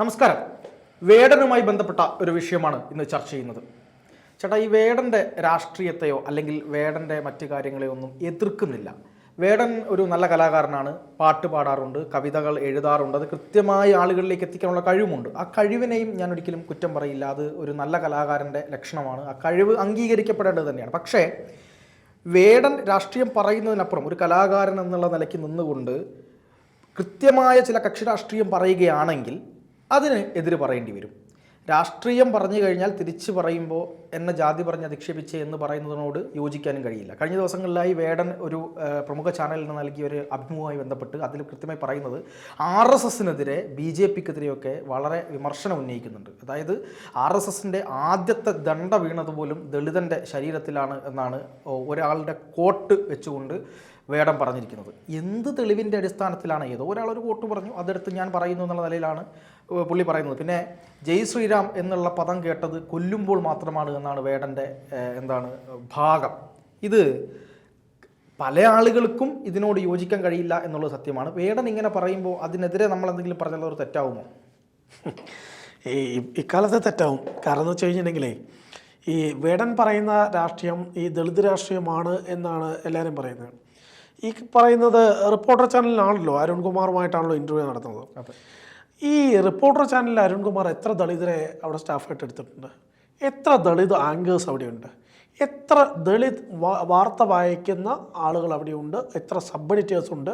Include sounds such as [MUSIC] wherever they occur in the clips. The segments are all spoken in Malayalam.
നമസ്കാരം. വേടനുമായി ബന്ധപ്പെട്ട ഒരു വിഷയമാണ് ഇന്ന് ചർച്ച ചെയ്യുന്നത്. ചേട്ടാ ഈ വേടന്റെ രാഷ്ട്രീയത്തെയോ അല്ലെങ്കിൽ വേടന്റെ മറ്റു കാര്യങ്ങളെയോ ഒന്നും എതിർക്കുന്നില്ല. വേടൻ ഒരു നല്ല കലാകാരനാണ്. പാട്ട് പാടാറുണ്ട് കവിതകൾ എഴുതാറുണ്ട്. അത് കൃത്യമായി ആളുകളിലേക്ക് എത്തിക്കാനുള്ള കഴിവുമുണ്ട്. ആ കഴിവിനെയും ഞാൻ ഒരിക്കലും കുറ്റം പറയില്ല. അത് ഒരു നല്ല കലാകാരന്റെ ലക്ഷണമാണ്. ആ കഴിവ് അംഗീകരിക്കപ്പെടേണ്ടത് തന്നെയാണ്. പക്ഷേ വേടൻ രാഷ്ട്രീയം പറയുന്നതിനപ്പുറം ഒരു കലാകാരൻ എന്നുള്ള നിലയ്ക്ക് നിന്നുകൊണ്ട് കൃത്യമായ ചില കക്ഷി രാഷ്ട്രീയം പറയുകയാണെങ്കിൽ അതിന് എതിര് പറയേണ്ടി വരും. രാഷ്ട്രീയം പറഞ്ഞു കഴിഞ്ഞാൽ തിരിച്ചു പറയുമ്പോൾ എന്നെ ജാതി പറഞ്ഞ് അധിക്ഷേപിച്ച് എന്ന് പറയുന്നതിനോട് യോജിക്കാനും കഴിയില്ല. കഴിഞ്ഞ ദിവസങ്ങളിലായി വേടൻ ഒരു പ്രമുഖ ചാനലിന് നൽകിയ ഒരു അഭിമുഖമായി ബന്ധപ്പെട്ട് അതിൽ കൃത്യമായി പറയുന്നത് ആർ എസ് എസിനെതിരെ ബി ജെ പിക്കെതിരെയൊക്കെ വളരെ വിമർശനം ഉന്നയിക്കുന്നുണ്ട്. അതായത് ആർ എസ് എസിന്റെ ആദ്യത്തെ ദണ്ഡ വീണതുപോലും ദളിതന്റെ ശരീരത്തിലാണ് എന്നാണ് ഒരാളുടെ കോട്ട് വെച്ചുകൊണ്ട് വേടം പറഞ്ഞിരിക്കുന്നത്. എന്ത് തെളിവിന്റെ അടിസ്ഥാനത്തിലാണ് ഏതോ ഒരാൾ ഒരു വോട്ട് പറഞ്ഞു അതെടുത്ത് ഞാൻ പറയുന്നു എന്നുള്ള നിലയിലാണ് പുള്ളി പറയുന്നത്. പിന്നെ ജയ് ശ്രീരാം എന്നുള്ള പദം കേട്ടത് കൊല്ലുമ്പോൾ മാത്രമാണ് എന്നാണ് വേടന്റെ എന്താണ് ഭാഗം. ഇത് പല ആളുകൾക്കും ഇതിനോട് യോജിക്കാൻ കഴിയില്ല എന്നുള്ളത് സത്യമാണ്. വേടൻ ഇങ്ങനെ പറയുമ്പോൾ അതിനെതിരെ നമ്മൾ എന്തെങ്കിലും പറഞ്ഞാൽ തെറ്റാവുമോ? ഈ ഇക്കാലത്തെ തെറ്റാവും. കാരണം എന്ന് വെച്ച് കഴിഞ്ഞിട്ടുണ്ടെങ്കിലേ ഈ വേടൻ പറയുന്ന രാഷ്ട്രീയം ഈ ദളിത് രാഷ്ട്രീയമാണ് എന്നാണ് എല്ലാവരും പറയുന്നത്. ഈ പറയുന്നത് റിപ്പോർട്ടർ ചാനലിലാണല്ലോ അരുൺകുമാറുമായിട്ടാണല്ലോ ഇന്റർവ്യൂ നടത്തുന്നത്. ഈ റിപ്പോർട്ടർ ചാനലിൽ അരുൺകുമാർ എത്ര ദളിതരെ അവിടെ സ്റ്റാഫായിട്ട് എടുത്തിട്ടുണ്ട്? എത്ര ദളിത് ആങ്കേഴ്സ് അവിടെയുണ്ട്? എത്ര ദളിത് വാർത്ത വായിക്കുന്ന ആളുകൾ അവിടെയുണ്ട്? എത്ര സബ് എഡിറ്റേഴ്സ് ഉണ്ട്?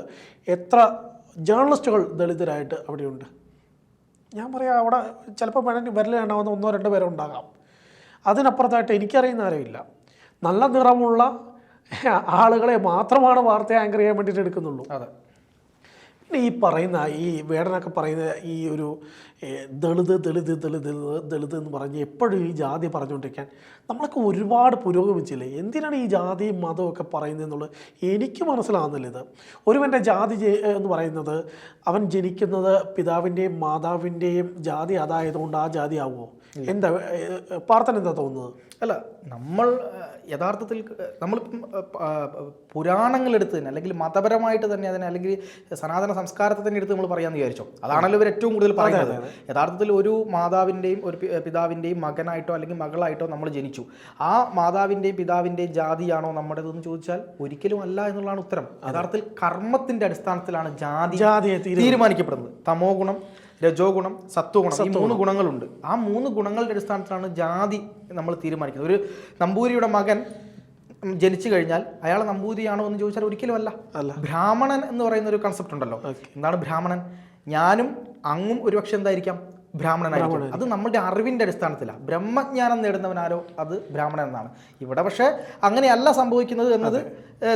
എത്ര ജേർണലിസ്റ്റുകൾ ദളിതരായിട്ട് അവിടെയുണ്ട്? ഞാൻ പറയാം അവിടെ ചിലപ്പോൾ വേണമെങ്കിൽ വിരലുണ്ടാവുന്ന ഒന്നോ രണ്ടോ പേരോ ഉണ്ടാകാം അതിനപ്പുറത്തായിട്ട് എനിക്കറിയുന്ന ആരുമില്ല. നല്ല നിറമുള്ള [LAUGHS] ആളുകളെ മാത്രമാണ് വാർത്ത ആങ്കർ ചെയ്യാൻ വേണ്ടിയിട്ട് എടുക്കുന്നുള്ളൂ. അതെ. പിന്നെ ഈ പറയുന്ന ഈ വേടനൊക്കെ പറയുന്ന ഈ ഒരു ദളിത് ദളിത് ദളിത് ദളിത് എന്ന് പറഞ്ഞ് എപ്പോഴും ഈ ജാതി പറഞ്ഞുകൊണ്ടിരിക്കാൻ നമ്മളൊക്കെ ഒരുപാട് പുരോഗമിച്ചില്ലേ? എന്തിനാണ് ഈ ജാതിയും മതവും ഒക്കെ പറയുന്നതെന്നുള്ളത് എനിക്ക് മനസ്സിലാകുന്നില്ല ഇത്. ഒരുവന്റെ ജാതി എന്ന് പറയുന്നത് അവൻ ജനിക്കുന്നത് പിതാവിന്റെയും മാതാവിന്റെയും ജാതി അതായതുകൊണ്ട് ആ ജാതി ആവുമോ? എന്താ പാർത്ഥൻ എന്താ തോന്നുന്നത്? അല്ല നമ്മൾ യഥാർത്ഥത്തിൽ നമ്മൾ നമ്മളിപ്പം പുരാണങ്ങളെടുത്ത് തന്നെ അല്ലെങ്കിൽ മതപരമായിട്ട് തന്നെ അതിനെ അല്ലെങ്കിൽ സനാതന സംസ്കാരത്തെ തന്നെ എടുത്ത് നമ്മൾ പറയാമെന്ന് വിചാരിച്ചോ? അതാണല്ലോ ഇവർ ഏറ്റവും കൂടുതൽ പറയുന്നത്. യഥാർത്ഥത്തിൽ ഒരു മാതാവിന്റെയും ഒരു പിതാവിന്റെയും മകനായിട്ടോ അല്ലെങ്കിൽ മകളായിട്ടോ നമ്മൾ ജനിച്ചു. ആ മാതാവിന്റെയും പിതാവിന്റെയും ജാതിയാണോ നമ്മുടേതെന്ന് ചോദിച്ചാൽ ഒരിക്കലും അല്ല എന്നുള്ളതാണ് ഉത്തരം. യഥാർത്ഥത്തിൽ കർമ്മത്തിന്റെ അടിസ്ഥാനത്തിലാണ് ജാതി തീരുമാനിക്കപ്പെടുന്നത്. തമോ ഗുണം രജോ ഗുണം സത്വഗുണം ഈ മൂന്ന് ഗുണങ്ങളുണ്ട്. ആ മൂന്ന് ഗുണങ്ങളുടെ അടിസ്ഥാനത്തിലാണ് ജാതി നമ്മൾ തീരുമാനിക്കുന്നത്. ഒരു നമ്പൂരിയുടെ മകൻ ജനിച്ചു കഴിഞ്ഞാൽ അയാൾ നമ്പൂതിരിയാണോ എന്ന് ചോദിച്ചാൽ ഒരിക്കലും അല്ല. ബ്രാഹ്മണൻ എന്ന് പറയുന്ന ഒരു കൺസെപ്റ്റ് ഉണ്ടല്ലോ. എന്താണ് ബ്രാഹ്മണൻ? ഞാനും അങ്ങും ഒരുപക്ഷെ എന്തായിരിക്കാം? ബ്രാഹ്മണനായിരിക്കും. അത് നമ്മുടെ അറിവിന്റെ അടിസ്ഥാനത്തിലാണ്. ബ്രഹ്മജ്ഞാനം നേടുന്നവനാരോ അത് ബ്രാഹ്മണൻ എന്നാണ്. ഇവിടെ പക്ഷേ അങ്ങനെയല്ല സംഭവിക്കുന്നത് എന്നത്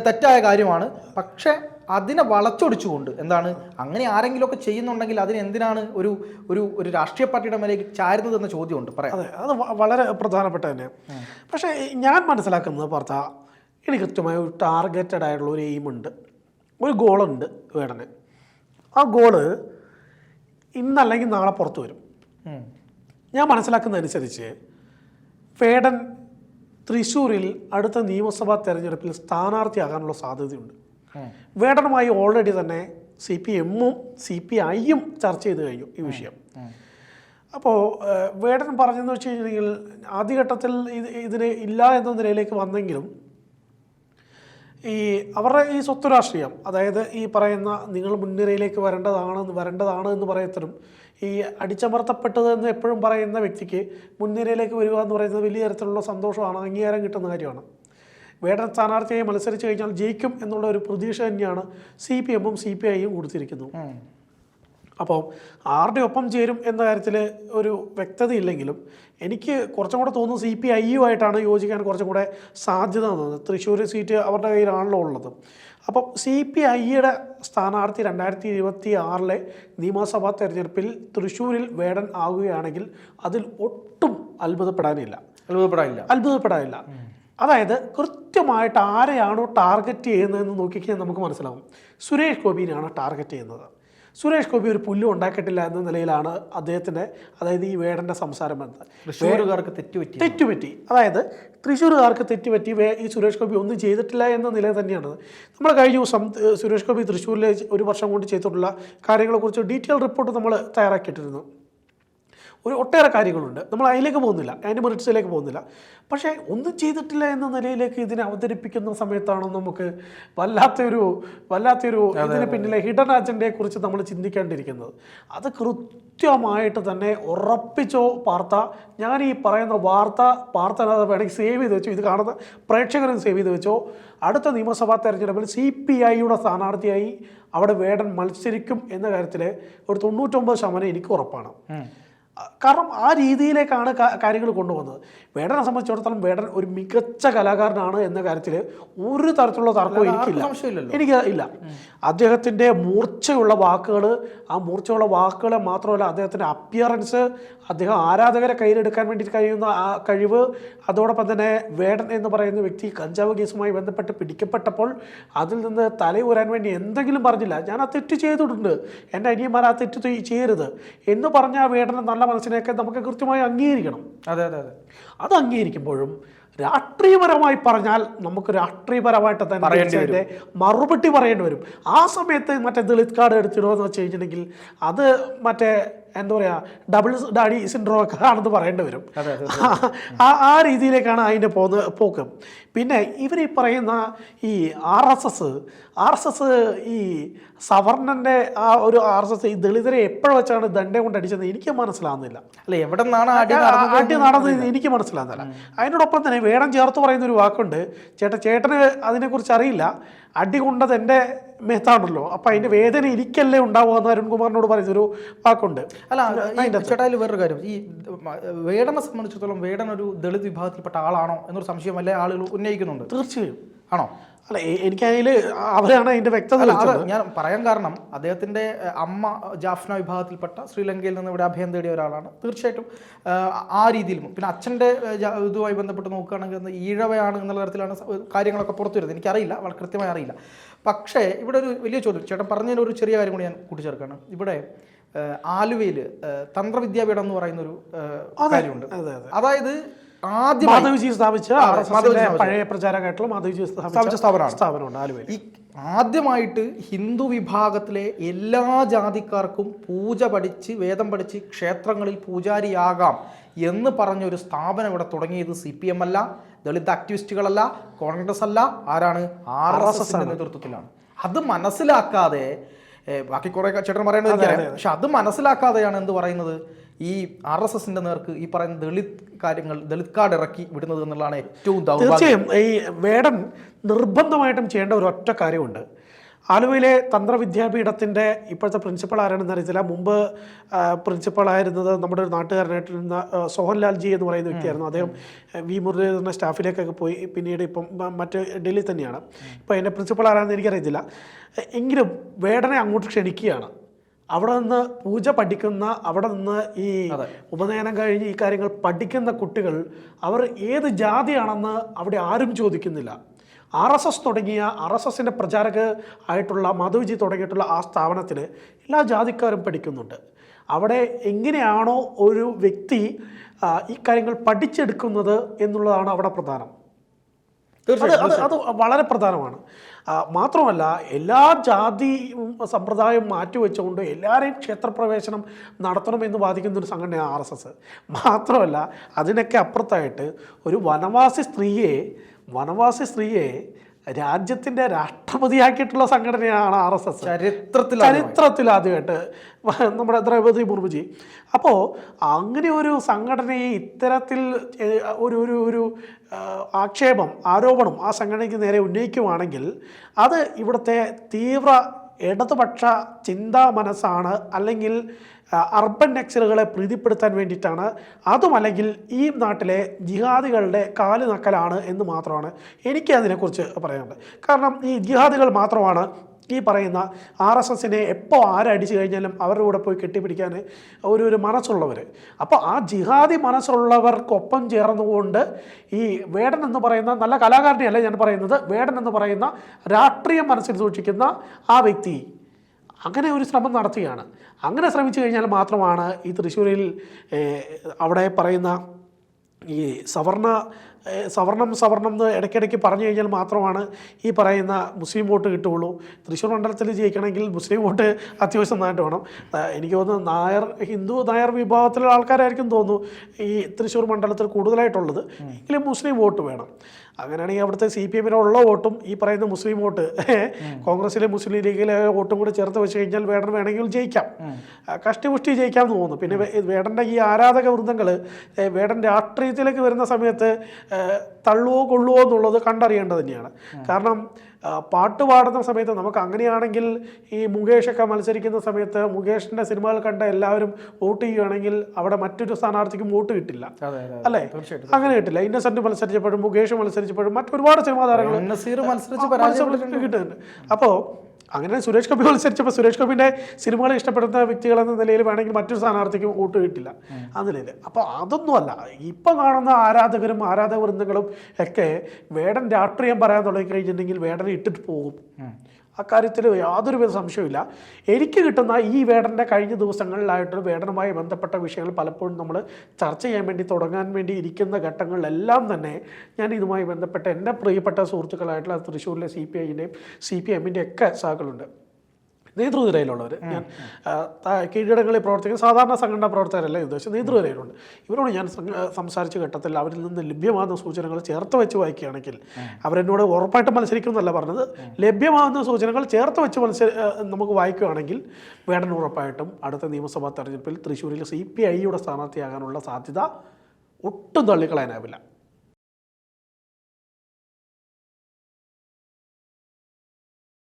തെറ്റായ കാര്യമാണ്. പക്ഷേ അതിനെ വളച്ചൊടിച്ചുകൊണ്ട് എന്താണ്? അങ്ങനെ ആരെങ്കിലുമൊക്കെ ചെയ്യുന്നുണ്ടെങ്കിൽ അതിന് എന്തിനാണ് ഒരു ഒരു ഒരു രാഷ്ട്രീയ പാർട്ടിയുടെ മേലേക്ക് ചാരുന്നത് എന്ന ചോദ്യമുണ്ട്. പറയാം. അതെ അത് വളരെ പ്രധാനപ്പെട്ട തന്നെ. പക്ഷേ ഞാൻ മനസ്സിലാക്കുന്നത് പറഞ്ഞാൽ ഇനി കൃത്യമായ ഒരു ടാർഗറ്റഡ് ആയിട്ടുള്ള ഒരു എയിമുണ്ട് ഒരു ഗോളുണ്ട് വേടന്. ആ ഗോൾ ഇന്നല്ലെങ്കിൽ നാളെ പുറത്തു വരും. ഞാൻ മനസ്സിലാക്കുന്നതനുസരിച്ച് വേടൻ തൃശ്ശൂരിൽ അടുത്ത നിയമസഭാ തെരഞ്ഞെടുപ്പിൽ സ്ഥാനാർത്ഥിയാകാനുള്ള സാധ്യതയുണ്ട്. വേടനുമായി ഓൾറെഡി തന്നെ സി പി എമ്മും സി പി ഐയും ചർച്ച ചെയ്ത് കഴിഞ്ഞു ഈ വിഷയം. അപ്പോൾ വേടൻ പറഞ്ഞെന്ന് വെച്ച് കഴിഞ്ഞിട്ടുണ്ടെങ്കിൽ ആദ്യഘട്ടത്തിൽ ഇത് ഇതിന് ഇല്ല എന്ന നിലയിലേക്ക് വന്നെങ്കിലും ഈ അവരുടെ ഈ സ്വത്ത് രാഷ്ട്രീയം അതായത് ഈ പറയുന്ന നിങ്ങൾ മുൻനിരയിലേക്ക് വരേണ്ടതാണ് വരേണ്ടതാണ് എന്ന് പറയത്തരും ഈ അടിച്ചമർത്തപ്പെട്ടത് എന്ന് എപ്പോഴും പറയുന്ന വ്യക്തിക്ക് മുൻനിരയിലേക്ക് വരിക എന്ന് പറയുന്നത് വലിയ തരത്തിലുള്ള സന്തോഷമാണ് അംഗീകാരം കിട്ടുന്ന കാര്യമാണ്. വേടൻ സ്ഥാനാർത്ഥിയായി മത്സരിച്ച് കഴിഞ്ഞാൽ ജയിക്കും എന്നുള്ള ഒരു പ്രതീക്ഷ തന്നെയാണ് സി പി എമ്മും സി പി ഐയും കൊടുത്തിരിക്കുന്നത്. അപ്പോൾ ആരുടെ ഒപ്പം ചേരും എന്ന കാര്യത്തിൽ ഒരു വ്യക്തതയില്ലെങ്കിലും എനിക്ക് കുറച്ചും കൂടെ തോന്നുന്നു സി പി ഐയുമായിട്ടാണ് യോജിക്കാൻ കുറച്ചും കൂടെ സാധ്യത തോന്നുന്നത്. തൃശ്ശൂർ സീറ്റ് അവരുടെ കയ്യിലാണല്ലോ ഉള്ളത്. അപ്പം സി പി ഐയുടെ സ്ഥാനാർത്ഥി രണ്ടായിരത്തി ഇരുപത്തി ആറിലെ നിയമസഭാ തെരഞ്ഞെടുപ്പിൽ തൃശ്ശൂരിൽ വേടൻ ആകുകയാണെങ്കിൽ അതിൽ ഒട്ടും അത്ഭുതപ്പെടാനില്ല. അത്ഭുതപ്പെടാനില്ല. അത്ഭുതപ്പെടാനില്ല. അതായത് കൃത്യമായിട്ട് ആരെയാണോ ടാർഗറ്റ് ചെയ്യുന്നതെന്ന് നോക്കിക്കഴിഞ്ഞാൽ നമുക്ക് മനസ്സിലാവും. സുരേഷ് ഗോപിനെയാണ് ടാർഗറ്റ് ചെയ്യുന്നത്. സുരേഷ് ഗോപി ഒരു പുല്ലും ഉണ്ടാക്കിയിട്ടില്ല എന്ന നിലയിലാണ് അദ്ദേഹത്തിന്റെ അതായത് ഈ വേടന്റെ സംസാരം വന്നത്. തൃശ്ശൂരുകാർക്ക് തെറ്റുപറ്റി. തെറ്റുപറ്റി. അതായത് തൃശ്ശൂരുകാർക്ക് തെറ്റുപറ്റി വേ ഈ സുരേഷ് ഗോപി ഒന്നും ചെയ്തിട്ടില്ല എന്ന നില തന്നെയാണ്. നമ്മൾ കഴിഞ്ഞ ദിവസം സുരേഷ് ഗോപി തൃശ്ശൂരിലെ ഒരു വർഷം കൊണ്ട് ചെയ്തിട്ടുള്ള കാര്യങ്ങളെക്കുറിച്ച് ഡീറ്റെയിൽ റിപ്പോർട്ട് നമ്മൾ തയ്യാറാക്കിയിട്ടിരുന്നു. ഒരു ഒട്ടേറെ കാര്യങ്ങളുണ്ട്. നമ്മൾ അതിലേക്ക് പോകുന്നില്ല. അതിന്റെ മെറിറ്റ്സിലേക്ക് പോകുന്നില്ല. പക്ഷേ ഒന്നും ചെയ്തിട്ടില്ല എന്ന നിലയിലേക്ക് ഇതിനെ അവതരിപ്പിക്കുന്ന സമയത്താണ് നമുക്ക് വല്ലാത്തൊരു വല്ലാത്തൊരു ഇതിന് പിന്നിലെ ഹിഡൻ അജണ്ടയെ കുറിച്ച് നമ്മൾ ചിന്തിക്കേണ്ടിയിരിക്കുന്നത്. അത് കൃത്യമായിട്ട് തന്നെ ഉറപ്പിച്ചോ പാർത്ത ഞാൻ ഈ പറയുന്ന വാർത്ത വാർത്ത വേണമെങ്കിൽ സേവ് ചെയ്ത് വെച്ചോ. ഇത് കാണുന്ന പ്രേക്ഷകരും സേവ് ചെയ്ത് വെച്ചോ. അടുത്ത നിയമസഭാ തെരഞ്ഞെടുപ്പിൽ സി പി ഐയുടെ സ്ഥാനാർത്ഥിയായി അവിടെ വേടൻ മത്സരിക്കും എന്ന കാര്യത്തിൽ ഒരു തൊണ്ണൂറ്റൊമ്പത് ശതമാനം എനിക്ക് ഉറപ്പാണ്. കാരണം ആ രീതിയിലേക്കാണ് കാര്യങ്ങൾ കൊണ്ടുവന്നത് വേടനെ സംബന്ധിച്ചിടത്തോളം വേടൻ ഒരു മികച്ച കലാകാരനാണ് എന്ന കാര്യത്തിൽ ഒരു തരത്തിലുള്ള തർക്കവും എനിക്കില്ല. എനിക്ക് ഇല്ല. അദ്ദേഹത്തിന്റെ മൂർച്ചയുള്ള വാക്കുകൾ ആ മൂർച്ചയുള്ള വാക്കുകൾ മാത്രമല്ല അദ്ദേഹത്തിന്റെ അപ്പിയറൻസ് അദ്ദേഹം ആരാധകരെ കയ്യിലെടുക്കാൻ വേണ്ടി കഴിയുന്ന ആ കഴിവ് അതോടൊപ്പം തന്നെ വേടൻ എന്ന് പറയുന്ന വ്യക്തി കഞ്ചാവ് കേസുമായി ബന്ധപ്പെട്ട് പിടിക്കപ്പെട്ടപ്പോൾ അതിൽ നിന്ന് തലയൂരാൻ വേണ്ടി എന്തെങ്കിലും പറഞ്ഞില്ല. ഞാൻ ആ തെറ്റ് ചെയ്തിട്ടുണ്ട്. എന്റെ അനിയന്മാർ ആ തെറ്റ് ചെയ്യരുത് എന്ന് പറഞ്ഞ ആ വേടനെ നല്ല മനസ്സിനെയൊക്കെ നമുക്ക് കൃത്യമായി അംഗീകരിക്കണം. അതെ അതെ അതെ. അത് അംഗീകരിക്കുമ്പോഴും രാഷ്ട്രീയപരമായി പറഞ്ഞാൽ നമുക്ക് രാഷ്ട്രീയപരമായിട്ട് തന്നെ വരും. മറുപടി പറയേണ്ടി വരും. ആ സമയത്ത് മറ്റേ ദളിത് കാർഡ് എടുത്തിടുമെന്ന് വെച്ച് കഴിഞ്ഞിട്ടുണ്ടെങ്കിൽ അത് മറ്റേ എന്താ പറയുക ഡബിൾ ഡാഡി സിൻഡ്രോം ഒക്കെ ആണെന്ന് പറയേണ്ടി വരും. ആ ആ രീതിയിലേക്കാണ് അതിന്റെ പോന്ന് പോക്ക്. പിന്നെ ഇവർ ഈ പറയുന്ന ഈ R S S R S S ഈ സവർണന്റെ ആ ഒരു ആർ എസ് എസ് ഈ ദളിതരെ എപ്പോഴും വെച്ചാണ് ദണ്ഡ കൊണ്ട് അടിച്ചത് എനിക്ക് മനസ്സിലാവുന്നില്ല. അല്ല എവിടെ നിന്നാണ് അടി നടന്നത് എനിക്ക് മനസ്സിലാവുന്നില്ല. അതിനോടൊപ്പം തന്നെ വേണം ചേർത്ത് പറയുന്ന ഒരു വാക്കുണ്ട്. ചേട്ടൻ ചേട്ടന് അതിനെക്കുറിച്ച് അറിയില്ല. അടി കൊണ്ടത് എന്റെ മേത്താണല്ലോ. അപ്പം അതിന്റെ വേദന എനിക്കല്ലേ ഉണ്ടാവുക എന്ന് അരുൺകുമാറിനോട് പറയുന്നൊരു വാക്കുണ്ട്. അല്ല അതിന്റെ ചേട്ടായിൽ വേറൊരു കാര്യം. ഈ വേടനെ സംബന്ധിച്ചിടത്തോളം വേടൻ ഒരു ദളിത് വിഭാഗത്തിൽപ്പെട്ട ആളാണോ എന്നൊരു സംശയം അല്ലെ ആളുകൾ ഉന്നയിക്കുന്നുണ്ട്? തീർച്ചയായും. ആണോ? അല്ല എനിക്കതിൽ അവരാണ് അതിന്റെ വ്യക്തത. ഞാൻ പറയാൻ കാരണം അദ്ദേഹത്തിന്റെ അമ്മ ജാഫ്ന വിഭാഗത്തിൽപ്പെട്ട ശ്രീലങ്കയിൽ നിന്ന് ഇവിടെ അഭയം തേടിയ ഒരാളാണ്. തീർച്ചയായിട്ടും ആ രീതിയിലും. പിന്നെ അച്ഛന്റെ ഇതുമായി ബന്ധപ്പെട്ട് നോക്കുകയാണെങ്കിൽ ഈഴവയാണ് എന്നുള്ള തരത്തിലാണ് കാര്യങ്ങളൊക്കെ പുറത്തു വരുന്നത്. എനിക്കറിയില്ല വളരെ കൃത്യമായി അറിയില്ല. പക്ഷേ ഇവിടെ ഒരു വലിയ ചോദ്യം. ചേട്ടൻ പറഞ്ഞതിന് ഒരു ചെറിയ കാര്യം കൂടി ഞാൻ കൂട്ടിച്ചേർക്കാണ് ഇവിടെ ആലുവയിൽ തന്ത്രവിദ്യാപീഠം എന്ന് പറയുന്നൊരു ഒരു കാര്യമുണ്ട്. അതെ അതെ. അതായത് ആദ്യം മാധവ്ജി സ്ഥാപിച്ച എസ്. പഴയ മാധവ്ജി സ്ഥാപിച്ച സ്ഥാപിച്ച സ്ഥാപനമാണ്. സ്ഥാപനമുണ്ട് ആലുവയിൽ. ഈ ആദ്യമായിട്ട് ഹിന്ദു വിഭാഗത്തിലെ എല്ലാ ജാതിക്കാർക്കും പൂജ പഠിച്ച് വേദം പഠിച്ച് ക്ഷേത്രങ്ങളിൽ പൂജാരിയാകാം എന്ന് പറഞ്ഞ ഒരു സ്ഥാപനം ഇവിടെ തുടങ്ങിയത് സി പി എം അല്ല ദളിത് ആക്ടിവിസ്റ്റുകളല്ല കോൺഗ്രസ് അല്ല ആരാണ്? ആർ എസ് എസിന്റെ നേതൃത്വത്തിലാണ്. അത് മനസ്സിലാക്കാതെ ബാക്കി കുറെ ചേട്ടൻ പറയേണ്ടത് പക്ഷെ അത് മനസ്സിലാക്കാതെയാണ് എന്ത് പറയുന്നത്? ഈ ആർ എസ് എസിന്റെ നേർക്ക് ഈ പറയുന്ന ദളിത് കാര്യങ്ങൾ ദളിത് കാർഡ് ഇറക്കി വിടുന്നത് എന്നുള്ളതാണ് ഏറ്റവും തീർച്ചയായും ഈ വേടൻ നിർബന്ധമായിട്ടും ചെയ്യേണ്ട ഒരു ഒറ്റ കാര്യമുണ്ട്. ആലുവയിലെ തന്ത്രവിദ്യാപീഠത്തിന്റെ ഇപ്പോഴത്തെ പ്രിൻസിപ്പൾ ആരാണെന്ന് അറിയത്തില്ല. മുമ്പ് പ്രിൻസിപ്പളായിരുന്നത് നമ്മുടെ ഒരു നാട്ടുകാരനായിട്ടിരുന്ന ആ, സോഹൻലാൽ ജി എന്ന് പറയുന്ന വ്യക്തിയായിരുന്നു. അദ്ദേഹം വി മുരളീധരന്റെ സ്റ്റാഫിലേക്കൊക്കെ പോയി. പിന്നീട് ഇപ്പം മറ്റ് ഡൽഹി തന്നെയാണ്. ഇപ്പോൾ എന്റെ പ്രിൻസിപ്പൾ ആരാണെന്ന് എനിക്കറിയത്തില്ല. എങ്കിലും വേടനെ അങ്ങോട്ട് ക്ഷണിക്കുകയാണ്. അവിടെ നിന്ന് പൂജ പഠിക്കുന്ന അവിടെ നിന്ന് ഈ ഉപനയനം കഴിഞ്ഞ് ഈ കാര്യങ്ങൾ പഠിക്കുന്ന കുട്ടികൾ അവർ ഏത് ജാതിയാണെന്ന് അവിടെ ആരും ചോദിക്കുന്നില്ല. ആർ എസ് എസ് തുടങ്ങിയ ആർ എസ് എസിന്റെ പ്രചാരക ആയിട്ടുള്ള മാധവ്ജി തുടങ്ങിയിട്ടുള്ള ആ സ്ഥാപനത്തിൽ എല്ലാ ജാതിക്കാരും പഠിക്കുന്നുണ്ട്. അവിടെ എങ്ങനെയാണോ ഒരു വ്യക്തി ഈ കാര്യങ്ങൾ പഠിച്ചെടുക്കുന്നത് എന്നുള്ളതാണ് അവിടെ പ്രധാനം. അത് അത് അത് വളരെ പ്രധാനമാണ്. മാത്രമല്ല എല്ലാ ജാതി സമ്പ്രദായം മാറ്റിവെച്ചുകൊണ്ട് എല്ലാവരെയും ക്ഷേത്രപ്രവേശനം നടത്തണമെന്ന് വാദിക്കുന്ന ഒരു സംഘടനയാണ് ആർ എസ് എസ്. മാത്രമല്ല അതിനൊക്കെ അപ്പുറത്തായിട്ട് ഒരു വനവാസി സ്ത്രീയെ വനവാസി സ്ത്രീയെ രാജ്യത്തിന്റെ രാഷ്ട്രപതിയാക്കിയിട്ടുള്ള സംഘടനയാണ് ആർ എസ് എസ്. ചരിത്രത്തിൽ ചരിത്രത്തിൽ ആദ്യമായിട്ട് നമ്മുടെ ദ്രൗപദി മുർമുജി. അപ്പോൾ അങ്ങനെ ഒരു സംഘടനയെ ഇത്തരത്തിൽ ഒരു ഒരു ഒരു ആക്ഷേപം ആരോപണം ആ സംഘടനയ്ക്ക് നേരെ ഉന്നയിക്കുവാണെങ്കിൽ അത് ഇവിടുത്തെ തീവ്ര ഇടതുപക്ഷ ചിന്താ മനസ്സാണ് അല്ലെങ്കിൽ അർബൻ നക്സലുകളെ പ്രീതിപ്പെടുത്താൻ വേണ്ടിയിട്ടാണ്. അതുമല്ലെങ്കിൽ ഈ നാട്ടിലെ ജിഹാദികളുടെ കാൽ നക്കലാണ് എന്ന് മാത്രമാണ് എനിക്ക് അതിനെക്കുറിച്ച് പറയാനുള്ളത്. കാരണം ഈ ജിഹാദികൾ മാത്രമാണ് ഈ പറയുന്ന ആർ എസ് എസിനെ എപ്പോൾ ആരടിച്ചു കഴിഞ്ഞാലും അവരുടെ കൂടെ പോയി കെട്ടിപ്പിടിക്കാൻ ഒരു ഒരു മനസ്സുള്ളവർ. അപ്പോൾ ആ ജിഹാദി മനസ്സുള്ളവർക്കൊപ്പം ചേർന്നുകൊണ്ട് ഈ വേടൻ എന്ന് പറയുന്ന നല്ല കലാകാരനെയല്ല ഞാൻ പറയുന്നത് വേടൻ എന്ന് പറയുന്ന രാഷ്ട്രീയം മനസ്സിൽ സൂക്ഷിക്കുന്ന ആ വ്യക്തി അങ്ങനെ ഒരു ശ്രമം നടത്തുകയാണ്. അങ്ങനെ ശ്രമിച്ചു കഴിഞ്ഞാൽ മാത്രമാണ് ഈ തൃശ്ശൂരിൽ അവിടെ പറയുന്ന ഈ സവർണ സവർണം സവർണം എന്ന് ഇടയ്ക്കിടയ്ക്ക് പറഞ്ഞു കഴിഞ്ഞാൽ മാത്രമാണ് ഈ പറയുന്ന മുസ്ലിം വോട്ട് കിട്ടുകയുള്ളൂ. തൃശ്ശൂർ മണ്ഡലത്തിൽ ജയിക്കണമെങ്കിൽ മുസ്ലിം വോട്ട് അത്യാവശ്യം നന്നായിട്ട് വേണം. എനിക്ക് തോന്നുന്നു നായർ ഹിന്ദു നായർ വിഭാഗത്തിലുള്ള ആൾക്കാരായിരിക്കും തോന്നുന്നു ഈ തൃശ്ശൂർ മണ്ഡലത്തിൽ കൂടുതലായിട്ടുള്ളത്. എങ്കിലും മുസ്ലിം വോട്ട് വേണം. അങ്ങനെയാണെങ്കിൽ അവിടുത്തെ സി പി എമ്മിനുള്ള വോട്ടും ഈ പറയുന്ന മുസ്ലിം വോട്ട് കോൺഗ്രസിലെ മുസ്ലിം ലീഗിലെ വോട്ടും കൂടി ചേർത്ത് വെച്ച് കഴിഞ്ഞാൽ വേടൻ വേണമെങ്കിൽ ജയിക്കാം. കഷ്ടിപുഷ്ടി ജയിക്കാം എന്ന് തോന്നുന്നു. പിന്നെ വേടന്റെ ഈ ആരാധക വൃന്ദങ്ങൾ വേടൻ രാഷ്ട്രീയത്തിലേക്ക് വരുന്ന സമയത്ത് തള്ളുവോ കൊള്ളുവോ എന്നുള്ളത് കണ്ടറിയേണ്ടത് തന്നെയാണ്. കാരണം പാട്ട് പാടുന്ന സമയത്ത് നമുക്ക് അങ്ങനെയാണെങ്കിൽ ഈ മുകേഷൊക്കെ മത്സരിക്കുന്ന സമയത്ത് മുകേഷിന്റെ സിനിമകൾ കണ്ട എല്ലാവരും വോട്ട് ചെയ്യുകയാണെങ്കിൽ അവിടെ മറ്റൊരു സ്ഥാനാർത്ഥിക്കും വോട്ട് കിട്ടില്ല. അല്ലേ? തീർച്ചയായിട്ടും അങ്ങനെ കിട്ടില്ല. ഇന്നസെന്റ് മത്സരിച്ചപ്പോഴും മുകേഷ് മത്സരിച്ചപ്പോഴും മറ്റൊരുപാട് സിനിമാ താരങ്ങൾ കിട്ടുന്നുണ്ട്. അപ്പോൾ അങ്ങനെ സുരേഷ് ഗോപി മത്സരിച്ചപ്പോൾ സുരേഷ് ഗോപിന്റെ സിനിമകൾ ഇഷ്ടപ്പെടുന്ന വ്യക്തികൾ എന്ന നിലയിൽ വേണമെങ്കിൽ മറ്റൊരു സ്ഥാനാർത്ഥിക്കും വോട്ട് കിട്ടില്ല ആ നിലയിൽ. അപ്പോൾ അതൊന്നുമല്ല ഇപ്പം കാണുന്ന ആരാധകരും ആരാധക വൃന്ദങ്ങളും ഒക്കെ വേടൻ രാഷ്ട്രീയം പറയാൻ തുടങ്ങി കഴിഞ്ഞിട്ടുണ്ടെങ്കിൽ വേടനെ ഇട്ടിട്ട് പോകും. അക്കാര്യത്തിൽ യാതൊരുവിധ സംശയമില്ല എനിക്ക് കിട്ടുന്ന ഈ വേടന്റെ കഴിഞ്ഞ ദിവസങ്ങളിലായിട്ട് വേടനുമായി ബന്ധപ്പെട്ട വിഷയങ്ങൾ പലപ്പോഴും നമ്മൾ ചർച്ച ചെയ്യാൻ വേണ്ടി തുടങ്ങാൻ വേണ്ടി ഇരിക്കുന്ന ഘട്ടങ്ങളിലെല്ലാം തന്നെ ഞാൻ ഇതുമായി ബന്ധപ്പെട്ട എന്റെ പ്രിയപ്പെട്ട സുഹൃത്തുക്കളായിട്ടുള്ള തൃശ്ശൂരിലെ സി പി ഐന്റെയും സി പി എമ്മിന്റെയും ഒക്കെ നേതൃനിരയിലുള്ളവർ ഞാൻ കീഴടങ്ങളിൽ പ്രവർത്തിക്കുന്ന സാധാരണ സംഘടനാ പ്രവർത്തകരല്ല ഉദ്ദേശിച്ച് നേതൃനിരയിലുണ്ട്. ഇവരോട് ഞാൻ സംസാരിച്ച ഘട്ടത്തിൽ അവരിൽ നിന്ന് ലഭ്യമാകുന്ന സൂചനകൾ ചേർത്ത് വെച്ച് വായിക്കുകയാണെങ്കിൽ അവരെന്നോട് ഉറപ്പായിട്ട് മത്സരിക്കും എന്നല്ല പറഞ്ഞത്. ലഭ്യമാകുന്ന സൂചനകൾ ചേർത്ത് വെച്ച് മത്സര നമുക്ക് വായിക്കുകയാണെങ്കിൽ വേടൻ ഉറപ്പായിട്ടും അടുത്ത നിയമസഭാ തെരഞ്ഞെടുപ്പിൽ തൃശ്ശൂരിൽ സി പി ഐയുടെ സ്ഥാനാർത്ഥിയാകാനുള്ള സാധ്യത ഒട്ടും തള്ളിക്കളയാനാവില്ല.